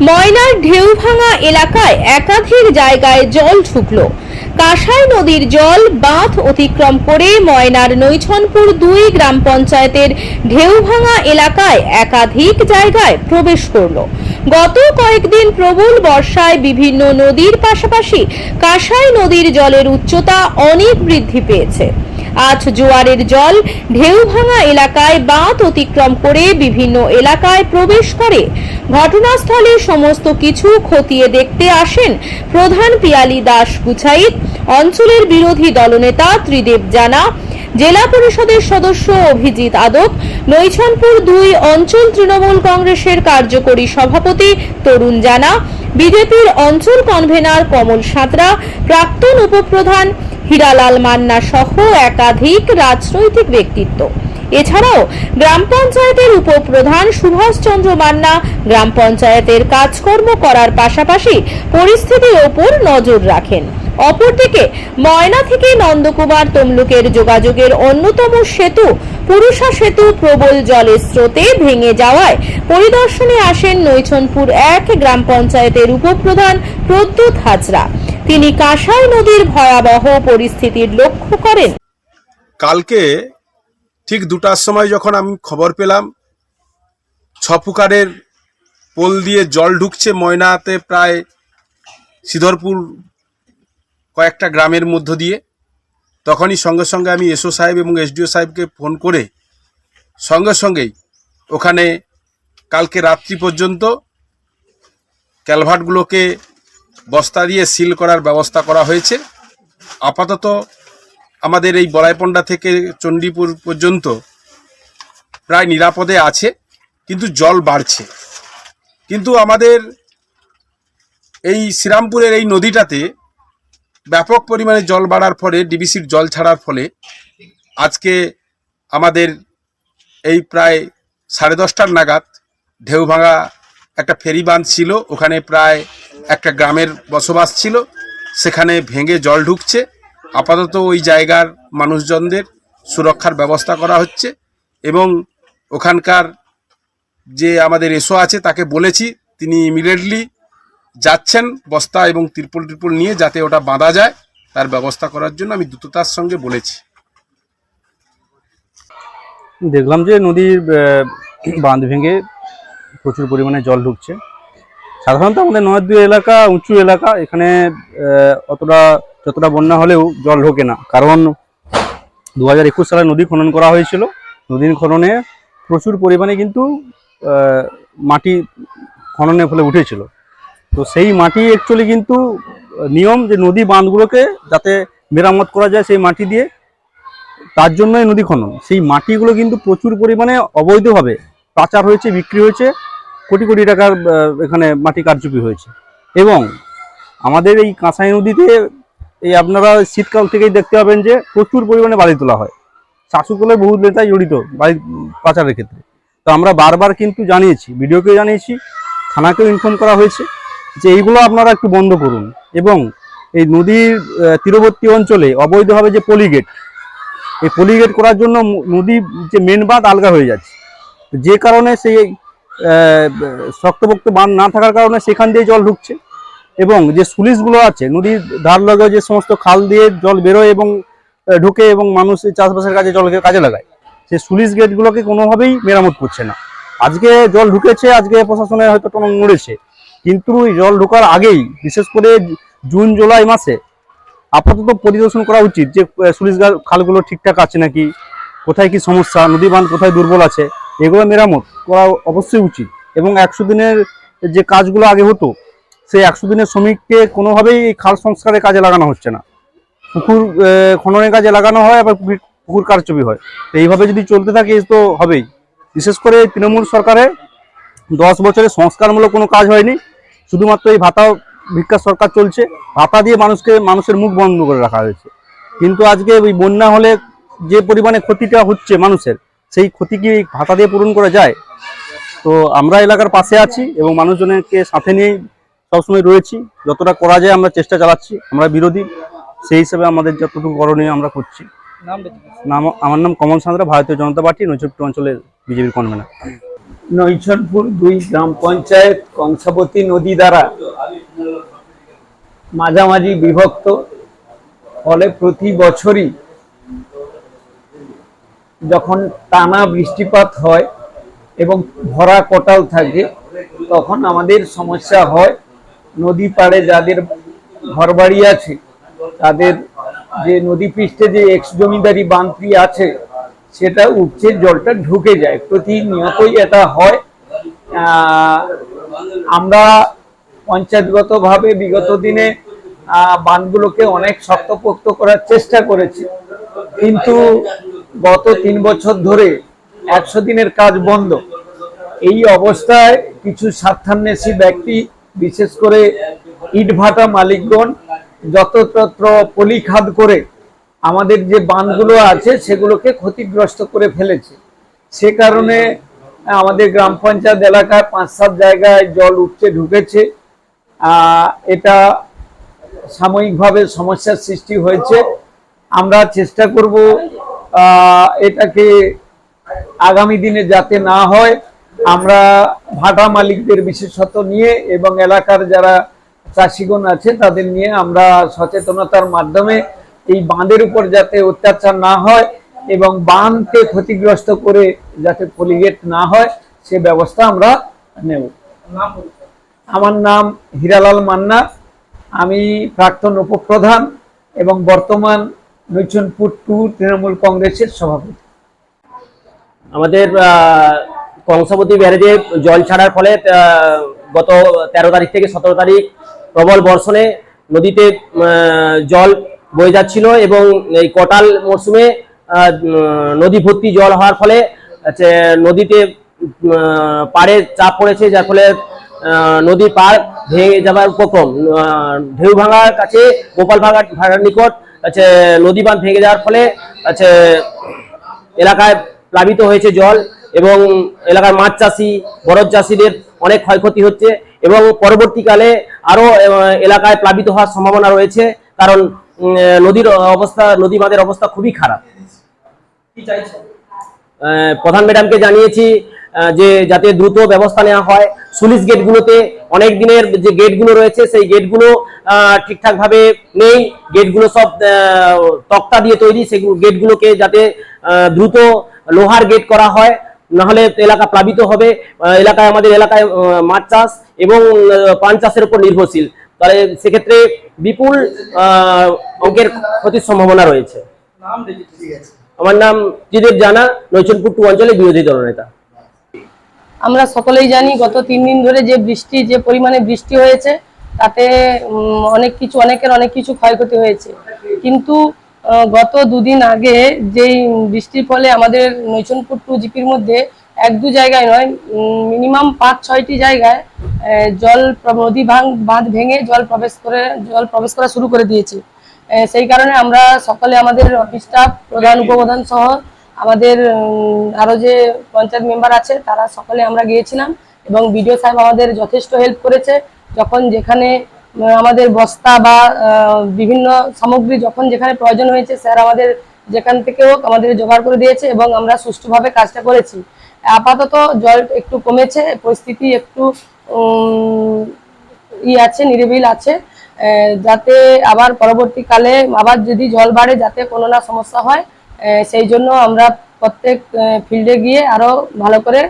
ময়নার ঢেউভাঙা এলাকায় একাধিক জায়গায় জল ঢুকল। কাঁসাই নদীর জল বাঁধ অতিক্রম করে ময়নার নৈছনপুর দুই গ্রাম পঞ্চায়েতের ঢেউভাঙা এলাকায় একাধিক জায়গায় প্রবেশ করল। গত কয়েকদিন প্রবল বর্ষায় বিভিন্ন নদীর পাশাপাশি কাঁসাই নদীর জলের উচ্চতা অনেক বৃদ্ধি পেয়েছে। আজ জোয়ারের জল ঢেউভাঙা এলাকায় বাঁধ অতিক্রম করে বিভিন্ন এলাকায় প্রবেশ করে। ঘটনাস্থলে সমস্ত কিছু খতিয়ে দেখতে আসেন প্রধান পিয়ালি দাস গুছাইত। অঞ্চলের বিরোধী দলনেতা ত্রিদেব জানা জেলা পরিষদের সদস্য অভিজিৎ আদক, নৈছনপুর দুই অঞ্চল তৃণমূল কংগ্রেসের কার্যকরী সভাপতি তরুণ জানা, বিজেপির অঞ্চল কনভেনার কমল সাঁতরা, প্রাক্তন উপপ্রধান হীরালাল মান্না সহ একাধিক রাজনৈতিক ব্যক্তিত্ব। এছাড়াও গ্রাম পঞ্চায়েতের উপপ্রধান সুভাষচন্দ্র মান্না গ্রাম পঞ্চায়েতের কাজকর্ম করার পাশাপাশি পরিস্থিতির ওপর নজর রাখেন। অপরদিকে, ময়না থেকে নন্দকুমার তমলুকের যোগাযোগের অন্যতম সেতু, পুরুষা সেতু প্রবল জলের স্রোতে ভেঙে যাওয়ায় পরিদর্শনে আসেন নৈছনপুর এক গ্রাম পঞ্চায়েতের উপপ্রধান প্রদ্যুৎ হাজরা। তিনি কাঁসাই নদীর ভয়াবহ পরিস্থিতির লক্ষ্য করেন। কালকে ঠিক দুটার সময় যখন আমি খবর পেলাম, ছপুকারের পোল দিয়ে জল ঢুকছে ময়নাতে প্রায় সিধরপুর কয়েকটা গ্রামের মধ্য দিয়ে। তখনই সঙ্গে সঙ্গে আমি এসও সাহেব এবং এসডিও সাহেবকে ফোন করে সঙ্গে সঙ্গেই ওখানে কালকে রাত্রি পর্যন্ত ক্যালভার্টগুলোকে বস্তা দিয়ে সিল করার ব্যবস্থা করা হয়েছে। আপাতত আমাদের এই বলাইপন্ডা থেকে চণ্ডীপুর পর্যন্ত প্রায় নিরাপদে আছে, কিন্তু জল বাড়ছে। কিন্তু আমাদের এই শ্রীরামপুরের এই নদীটাতে ব্যাপক পরিমাণে জল বাড়ার ফলে ডিবিসির জল ছাড়ার ফলে আজকে আমাদের এই প্রায় সাড়ে দশটার নাগাদ ঢেউভাঙা একটা ফেরি বাঁধ ছিল। ওখানে প্রায় একটা গ্রামের বসবাস ছিল। সেখানে ভেঙে জল ঢুকছে। আপাতত ওই জায়গার মানুষজনদের সুরক্ষার ব্যবস্থা করা হচ্ছে এবং ওখানকার যে আমাদের এসো আছে, তাকে বলেছি, তিনি ইমিডিয়েটলি যাচ্ছেন বস্তা এবং তিরপল টিরপল নিয়ে যাতে ওটা বাঁধা যায়, তার ব্যবস্থা করার জন্য আমি দ্রুততার সঙ্গে বলেছি। দেখলাম যে নদীর বাঁধ ভেঙে প্রচুর পরিমাণে জল ঢুকছে। সাধারণত আমাদের নদী এলাকা উঁচু এলাকা, এখানে অতটা, যতটা বন্যা হলেও জল ঢোকে না। কারণ দু হাজার একুশ সালে নদী খনন করা হয়েছিল। নদীর খননে প্রচুর পরিমাণে কিন্তু মাটি খননের ফলে উঠেছিল। তো সেই মাটি অ্যাকচুয়ালি কিন্তু নিয়ম যে নদী বাঁধগুলোকে যাতে মেরামত করা যায় সেই মাটি দিয়ে, তার জন্যই নদী খনন। সেই মাটিগুলো কিন্তু প্রচুর পরিমাণে অবৈধভাবে পাচার হয়েছে, বিক্রি হয়েছে, কোটি কোটি টাকার এখানে মাটি কারচুপি হয়েছে। এবং আমাদের এই কাঁসাই নদীতে, এই আপনারা শীতকাল থেকেই দেখতে পাবেন যে প্রচুর পরিমাণে বালি তোলা হয়। শাসকলের বহু নেতাই জড়িত বাড়ি পাচারের ক্ষেত্রে। তো আমরা বারবার কিন্তু জানিয়েছি, ভিডিওকেও জানিয়েছি, থানাকেও ইনফর্ম করা হয়েছে। যে এইগুলো আপনারা একটু বন্ধ করুন। এবং এই নদীর তীরবর্তী অঞ্চলে অবৈধভাবে যে পলিগেট এই পলিগেট করার জন্য নদী যে মেন বাঁধ আলগা হয়ে যাচ্ছে। যে কারণে সেই শক্তপোক্ত বাঁধ না থাকার কারণে সেখান দিয়ে জল ঢুকছে। এবং যে সুলিশগুলো আছে, নদীর ধার লগে যে সমস্ত খাল দিয়ে জল বেরোয় এবং ঢুকে এবং মানুষ চাষবাসের কাজে, জলকে কাজে লাগায়, সেই সুলিশ গেটগুলোকে কোনোভাবেই মেরামত করছে না। আজকে জল ঢুকেছে, আজকে প্রশাসনের হয়তো টনক নড়েছে। কিন্তু জল ঢোকার আগেই, বিশেষ করে জুন, জুলাই মাসে আপাতত পরিদর্শন করা উচিত যে সুলিশ খালগুলো ঠিকঠাক আছে নাকি, কোথায় কি সমস্যা, নদী বাঁধ কোথায় দুর্বল আছে, এগুলো মেরামত করা অবশ্যই উচিত। এবং একশো দিনের যে কাজগুলো আগে হতো, সেই একশো দিনের শ্রমিককে কোনোভাবেই এই খাল সংস্কারে কাজে লাগানো হচ্ছে না। পুকুর খননের কাজে লাগানো হয়, আবার পুকুর পুকুর কারচুপি হয়। তো এইভাবে যদি চলতে থাকে তো হবেই। বিশেষ করে তৃণমূল সরকারে দশ বছরে সংস্কারমূলক কোনো কাজ হয়নি শুধুমাত্র এই ভাতা ভিক্ষা সরকার চলছে ভাতা দিয়ে মানুষকে মানুষের মুখ বন্ধ করে রাখা হয়েছে। কিন্তু আজকে ওই বন্যা হলে যে পরিমাণে ক্ষতিটা হচ্ছে মানুষের সেই ক্ষতি কি ভাতা দিয়ে পূরণ করা যায়? তো আমরা এলাকার পাশে আছি এবং মানুষজনকে সাথে নিয়েই সবসময় রয়েছি। যতটা করা যায় আমরা চেষ্টা চালাচ্ছি আমরা বিরোধী। সেই হিসেবে আমাদের যতটুকু করণীয় আমরা করছি। নাম আমার নাম কমল সাঁতরা ভারতীয় জনতা পার্টি নৈচট্ট অঞ্চলের বিজেপির কনভেনার। নৈছনপুর দুই গ্রাম পঞ্চায়েত কংসাবতী নদী দ্বারা মাঝামাঝি বিভক্ত। ফলে প্রতি বছরই যখন টানা বৃষ্টিপাত হয় এবং ভরা কোটাল থাকে, তখন আমাদের সমস্যা হয়। নদী পাড়ে যাদের ঘরবাড়ি আছে, তাদের যে নদী পৃষ্ঠে যে এক্স জমিদারি বাঁধটি আছে সেটা উঠছে, জলটা ঢুকে যায়। প্রতিনিয়তই এটা হয়। আমরা পঞ্চায়েতগতভাবে বিগত দিনে বাঁধগুলোকে অনেক শক্তপোক্ত করার চেষ্টা করেছি। কিন্তু গত তিন বছর ধরে একশো দিনের কাজ বন্ধ। এই অবস্থায় কিছু স্বার্থান্বেষী ব্যক্তি, বিশেষ করে ইটভাটা মালিকগণ, যত্রতত্র পলিখাদ করে আমাদের যে বাঁধগুলো আছে সেগুলোকে ক্ষতিগ্রস্ত করে ফেলেছে। সে কারণে আমাদের গ্রাম পঞ্চায়েত এলাকায় পাঁচ সাত জায়গায় জল উপচে ঢুকেছে। এটা সাময়িকভাবে সমস্যার সৃষ্টি হয়েছে। আমরা চেষ্টা করব এটাকে আগামী দিনে যাতে না হয়। আমরা ভাটা মালিকদের বিশেষত নিয়ে এবং এলাকার যারা চাষিগণ আছে তাদের নিয়ে আমরা সচেতনতার মাধ্যমে এই বাঁধের উপর যাতে অত্যাচার না হয় এবং বাঁধকে ক্ষতিগ্রস্ত করে যাতে পলিগেট না হয়, সে ব্যবস্থা আমরা নেব। আমার নাম হীরালাল মান্না, আমি প্রাক্তন উপপ্রধান এবং বর্তমান নৈচনপুর টু তৃণমূল কংগ্রেসের সভাপতি। আমাদের কংসাবতী ব্যারেজে জল ছাড়ার ফলে গত তেরো তারিখ থেকে সতেরো তারিখ প্রবল বর্ষণে নদীতে জল বয়ে যাচ্ছিল এবং এই কটাল মরশুমে নদী ভর্তি জল হওয়ার ফলে নদীতে পাড়ে চাপ পড়েছে যার ফলে নদীর পাড় ভেঙে যাবার উপক্রম ঢেউ ভাঙার কাছে গোপাল ভাঙা ভাঙার নিকট হচ্ছে নদী বাঁধ ভেঙে যাওয়ার ফলে হচ্ছে এলাকায় প্লাবিত হয়েছে জল এবং এলাকার মাছ চাষি বরফ চাষিদের অনেক ক্ষয়ক্ষতি হচ্ছে এবং পরবর্তীকালে আরও আহ, এলাকায় প্লাবিত হওয়ার সম্ভাবনা রয়েছে। কারণ নদীর অবস্থা নদী বাঁধের অবস্থা খুবই খারাপ। প্রধান ম্যাডামকে জানিয়েছি যে যাতে দ্রুত ব্যবস্থা নেওয়া হয় সুলিশ গেটগুলোতে অনেক দিনের যে গেটগুলো রয়েছে সেই গেটগুলো ঠিকঠাকভাবে নেই। গেটগুলো সব তক্তা দিয়ে তৈরি সেগুলো গেটগুলোকে যাতে দ্রুত লোহার গেট করা হয় নাহলে এলাকা প্লাবিত হবে। এলাকায় আমাদের এলাকায় মাছ চাষ এবং পান চাষের উপর নির্ভরশীল। তাহলে সেক্ষেত্রে বিপুল অঙ্কের ক্ষতির সম্ভাবনা রয়েছে। আমার নাম জিদেব জানা, নৈচনপুর টু অঞ্চলে বিরোধী দলনেতা। আমরা সকলেই জানি, গত তিন দিন ধরে যে বৃষ্টি, যে পরিমাণে বৃষ্টি হয়েছে, তাতে অনেক কিছু, অনেকের অনেক কিছু ক্ষয়ক্ষতি হয়েছে। কিন্তু গত দুদিন আগে যেই বৃষ্টির ফলে আমাদের নৈচনপুর টু জিপির মধ্যে এক দু জায়গায় নয় মিনিমাম পাঁচ ছয়টি জায়গায় জল নদী ভাঙ বাঁধ ভেঙে জল প্রবেশ করে জল প্রবেশ করা শুরু করে দিয়েছে। সেই কারণে আমরা সকলে আমাদের অফিস স্টাফ প্রধান উপপ্রধান সহ আমাদের উম, আরও যে পঞ্চায়েত মেম্বার আছে তারা সকলে আমরা গিয়েছিলাম এবং বিডিও সাহেব আমাদের যথেষ্ট হেল্প করেছে। যখন যেখানে আমাদের বস্তা বা বিভিন্ন সামগ্রী যখন যেখানে প্রয়োজন হয়েছে স্যার আমাদের যেখান থেকেও আমাদের জোগাড় করে দিয়েছে এবং আমরা সুষ্ঠুভাবে কাজটা করেছি। আপাতত জল একটু কমেছে, পরিস্থিতি একটু ই আছে, নিরিবিল আছে। যাতে আবার পরবর্তীকালে আবার যদি জল বাড়ে, যাতে কোনো না সমস্যা হয় সেই জন্য আমরা প্রত্যেক ফিল্ডে গিয়ে আরও ভালো করে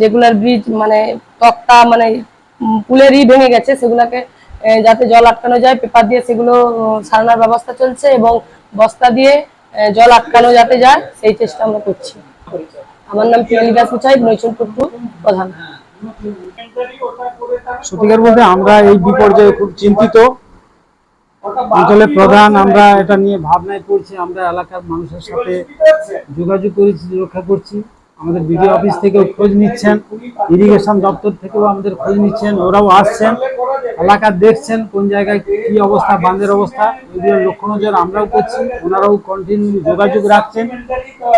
যেগুলার ব্রিজ মানে তক্তা মানে পুলেরই ভেঙে গেছে, সেগুলোকে যাতে জল আটকানো যায়, পেপার দিয়ে সেগুলো সারানোর ব্যবস্থা চলছে এবং বস্তা দিয়ে জল আটকানো যাতে যায়, সেই চেষ্টা আমরা করছি। আমার নাম পিয়ালিকা সুচাই নৈচনপুর টু প্রধান। সত্যিকার বলতে আমরা এই বিপর্যয়ে খুব চিন্তিত। অঞ্চলের প্রধান আমরা এটা নিয়ে ভাবনায় করছি আমরা এলাকার মানুষের সাথে যোগাযোগ করেছি রক্ষা করছি। আমাদের বিডিও অফিস থেকেও খোঁজ নিচ্ছেন ইরিগেশন দপ্তর থেকেও আমাদের খোঁজ নিচ্ছেন, ওরাও আসছেন, এলাকা দেখছেন কোন জায়গায় কি অবস্থা, বাঁধের অবস্থা এগুলো লক্ষ্য নজর আমরাও করছি, ওনারাও কন্টিনিউ যোগাযোগ রাখছেন।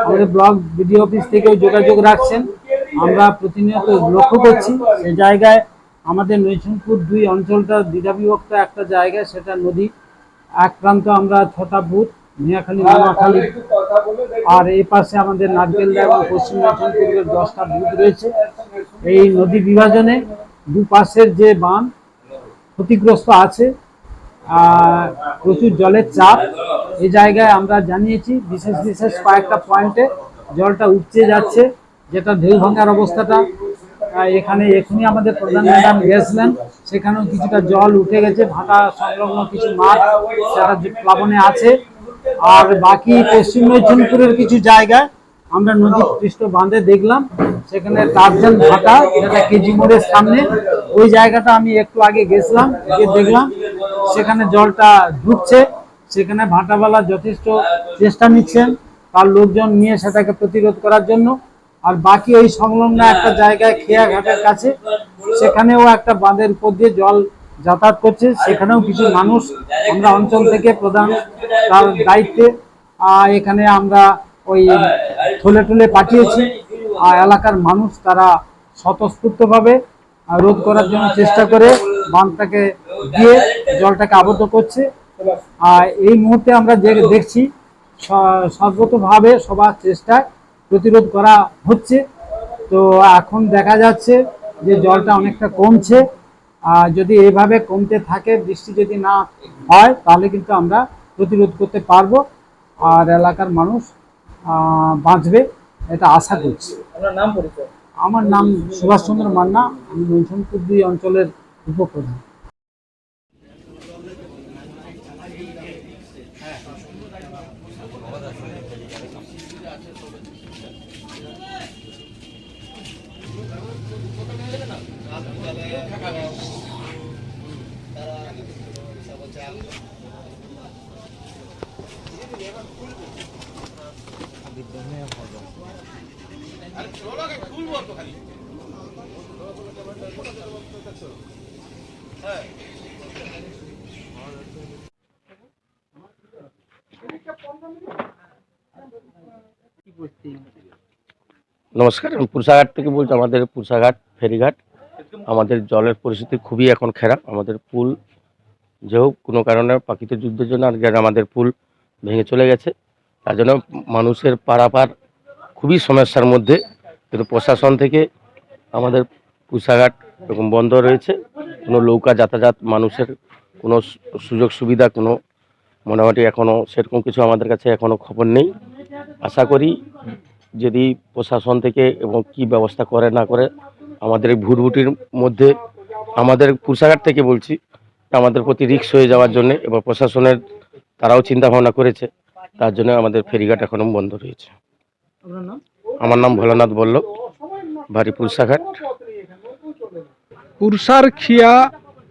আমাদের ব্লক বিডিও অফিস থেকেও যোগাযোগ রাখছেন, আমরা প্রতিনিয়ত লক্ষ্য করছি, সে জায়গায় আমাদের নৈশনপুর দুই অঞ্চলটা দ্বিধাবিভক্ত একটা জায়গা, সেটা নদী, এক প্রান্ত আমরা ছটা বুথ মিয়াখালী নোয়াখালী আর এই পাশে আমাদের নারকেলদা এবং পশ্চিম মেদিনীপুরের দশটা বুথ রয়েছে। এই নদী বিভাজনে দুপাশের যে বাঁধ ক্ষতিগ্রস্ত আছে প্রচুর জলের চাপ। এই জায়গায় আমরা জানিয়েছি, বিশেষ বিশেষ কয়েকটা পয়েন্টে জলটা উপচে যাচ্ছে, যেটা ঢেউ ভাঙার অবস্থাটা। এখানে এখনই আমাদের প্রধান ম্যাডাম গেছিলেন, সেখানেও কিছুটা জল উঠে গেছে, ভাটা সংলগ্ন কিছু মাঠ সেটা প্লাবনে আছে। আর বাকি পশ্চিম মেদিনীপুরের কিছু জায়গায় আমরা নদী পৃষ্ঠ বাঁধে দেখলাম, সেখানে টার্জান ভাটা, যেটা কেজি মোড়ের সামনে, ওই জায়গাটা আমি একটু আগে গেছিলাম, গিয়ে দেখলাম, সেখানে জলটা ঢুকছে সেখানে ভাটাওয়ালা যথেষ্ট চেষ্টা নিচ্ছেন, তার লোকজন নিয়ে সেটাকে প্রতিরোধ করার জন্য, আর বাকি ওই সংলগ্ন একটা জায়গায় খেয়া ঘাটের কাছে, সেখানেও একটা বাঁধের উপর দিয়ে জল যাতায়াত করছে, সেখানেও কিছু মানুষ আমরা অঞ্চল থেকে প্রধান তার দায়িত্বে এখানে আমরা ওই থলে টলে পাঠিয়েছি। আর এলাকার মানুষ তারা স্বতঃস্ফূর্তভাবে রোধ করার জন্য চেষ্টা করে বাঁধটাকে দিয়ে জলটাকে আবদ্ধ করছে। আর এই মুহূর্তে আমরা যে দেখছি সর্বতভাবে সবার চেষ্টায় প্রতিরোধ করা হচ্ছে। তো এখন দেখা যাচ্ছে যে জলটা অনেকটা কমছে। যদি এভাবে কমতে থাকে বৃষ্টি যদি না হয় তাহলে কিন্তু আমরা প্রতিরোধ করতে পারব। আর এলাকার মানুষ বাঁচবে এটা আশা করছি। আমার নাম সুভাষচন্দ্র মান্না আমি মৈথনপুর দুই অঞ্চলের উপপ্রধান। নমস্কার, আমি পুরসাঘাট থেকে বলছি, আমাদের পুরসাঘাট ফেরিঘাট। আমাদের জলের পরিস্থিতি খুবই এখন খারাপ। আমাদের পুল, যে হোক কোনো কারণে প্রাকৃতিক যুদ্ধের জন্য আর আমাদের পুল ভেঙে চলে গেছে। তার জন্য মানুষের পারাপার খুবই সমস্যার মধ্যে। কিন্তু প্রশাসন থেকে আমাদের পুরসাঘাট এরকম বন্ধ রয়েছে। কোনো নৌকা যাতায়াত, মানুষের কোনো সুযোগ সুবিধা কোনো মোটামুটি এখনও সেরকম কিছু আমাদের কাছে এখনও খবর নেই। আশা করি যদি প্রশাসন থেকে এবং কি ব্যবস্থা করে না করে আমাদের এই ভুটভুটির মধ্যে আমাদের কুরসাঘাট থেকে বলছি আমাদের প্রতি রিক্স হয়ে যাওয়ার জন্য এবং প্রশাসনের তারাও চিন্তা ভাবনা করেছে তার জন্য আমাদের ফেরিঘাট এখনও বন্ধ রয়েছে। আমার নাম ভোলানাথ বল্লভ বাড়ি পুরসাঘাট। পুরসার খিয়া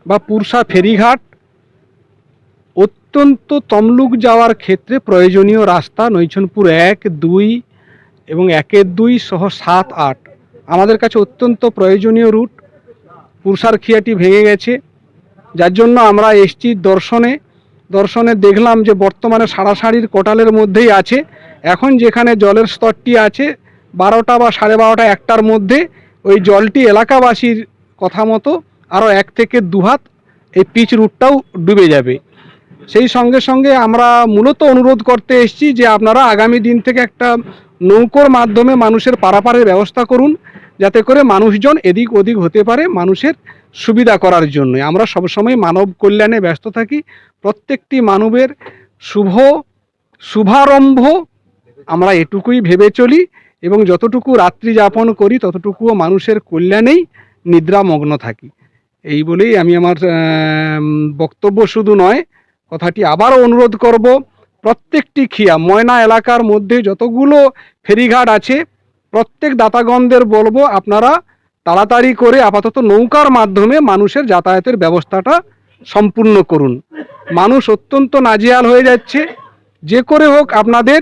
বা পুরসা ফেরিঘাট অত্যন্ত তমলুক যাওয়ার ক্ষেত্রে প্রয়োজনীয় রাস্তা নৈছনপুর এক, দুই এবং একের দুই সহ সাত, আট। আমাদের কাছে অত্যন্ত প্রয়োজনীয় রুট। পুরসার খিয়াটি ভেঙে গেছে। যার জন্য আমরা এসছি দর্শনে। দর্শনে দেখলাম যে বর্তমানে সাড়াসাড়ির কোটালের মধ্যেই আছে। এখন যেখানে জলের স্তরটি আছে, বারোটা বা সাড়ে বারোটা একটার মধ্যে ওই জলটি এলাকাবাসীর কথা মতো আরও এক থেকে দু হাত এই পিচ রুটটাও ডুবে যাবে। সেই সঙ্গে সঙ্গে আমরা মূলত অনুরোধ করতে এসেছি যে আপনারা আগামী দিন থেকে একটা নৌকোর মাধ্যমে মানুষের পারাপারের ব্যবস্থা করুন, যাতে করে মানুষজন এদিক ওদিক হতে পারে মানুষের সুবিধা করার জন্য আমরা সবসময় মানব কল্যাণে ব্যস্ত থাকি, প্রত্যেকটি মানবের শুভ শুভারম্ভ আমরা এটুকুই ভেবে চলি এবং যতটুকু রাত্রি যাপন করি, ততটুকুও মানুষের কল্যাণেই নিদ্রামগ্ন থাকি। এই বলেই আমি আমার বক্তব্য শুধু নয় কথাটি আবারও অনুরোধ করব, প্রত্যেকটি খিয়া, ময়না এলাকার মধ্যে যতগুলো ফেরিঘাট আছে, প্রত্যেক দাতাগণদের বলব আপনারা তাড়াতাড়ি করে আপাতত নৌকার মাধ্যমে মানুষের যাতায়াতের ব্যবস্থাটা সম্পূর্ণ করুন। মানুষ অত্যন্ত নাজিয়াল হয়ে যাচ্ছে। যে করে হোক আপনাদের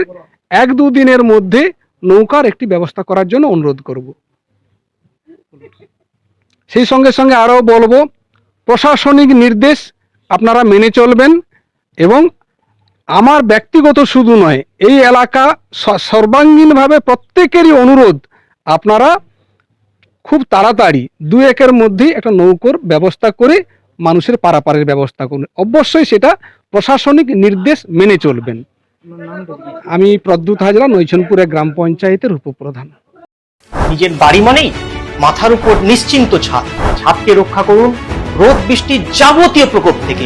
এক দুদিনের মধ্যে নৌকার একটি ব্যবস্থা করার জন্য অনুরোধ করব। সেই সঙ্গে সঙ্গে আরও বলব, প্রশাসনিক নির্দেশ আপনারা মেনে চলবেন। এবং আমার ব্যক্তিগত শুধু নয়, এই এলাকা সর্বাঙ্গীনভাবে প্রত্যেকেরই অনুরোধ, আপনারা খুব তাড়াতাড়ি দু একের মধ্যেই একটা নৌকোর ব্যবস্থা করে মানুষের পারাপারের ব্যবস্থা করুন। অবশ্যই সেটা প্রশাসনিক নির্দেশ মেনে চলবেন। আমি প্রদ্যুৎ হাজরা, নৈছনপুরে গ্রাম পঞ্চায়েতের উপপ্রধান। নিজের বাড়ি মানেই মাথার উপর নিশ্চিন্ত ছাদ। ছাদকে রক্ষা করুন রোদ বৃষ্টির যাবতীয় প্রকোপ থেকে।